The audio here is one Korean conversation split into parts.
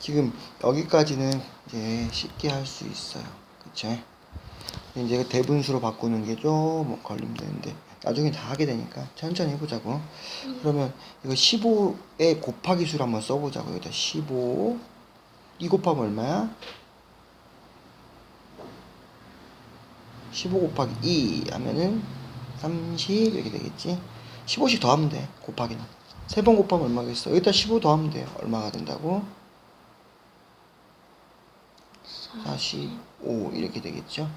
지금 여기까지는 이제 쉽게 할 수 있어요. 그쵸? 이제 대분수로 바꾸는 게 좀 걸림되는데 나중에 다 하게 되니까 천천히 해보자고. 그러면 이거 15의 곱하기 수를 한번 써보자고. 여기다 15. 이 곱하면 얼마야? 15 곱하기 2 하면은 30 이렇게 되겠지. 15씩 더하면 돼. 곱하기는. 세 번 곱하면 얼마겠어? 여기다 15 더하면 돼요. 얼마가 된다고? 45 이렇게 되겠죠.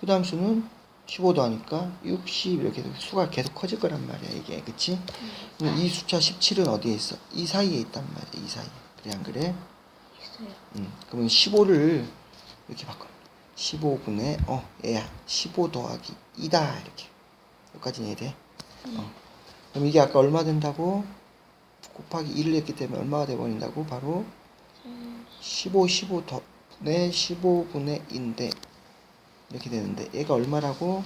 그 다음 수는 15 더하니까 60 이렇게 돼. 수가 계속 커질 거란 말이야 이게 그치? 근데 이 숫자 17은 어디에 있어? 이 사이에 있단 말이야 이 사이에 그래 안 그래? 있어요. 음, 그러면 15를 이렇게 바꿔 15분의 어 얘야 15 더하기 2다 이렇게 여기까지 이해돼? 어. 그럼 이게 아까 얼마 된다고? 곱하기 1을 했기 때문에 얼마가 돼버린다고? 바로 15, 15 더, 네, 15분의 2인데, 이렇게 되는데, 얘가 얼마라고?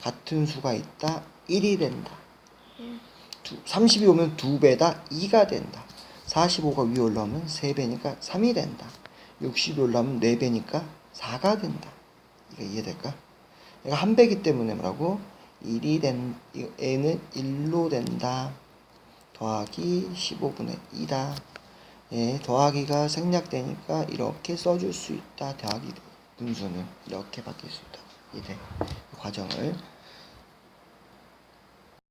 같은 수가 있다, 1이 된다. 두, 30이 오면 2배다, 2가 된다. 45가 위에 올라오면 3배니까 3이 된다. 60이 올라오면 4배니까 4가 된다. 이거 이해될까? 얘가 한 배기 때문에 뭐라고? 1이 된, 이- 얘는 1로 된다. 더하기 15분의 2다. 예, 더하기가 생략되니까 이렇게 써줄 수 있다. 더하기 분수는 이렇게 바뀔 수 있다. 그 과정을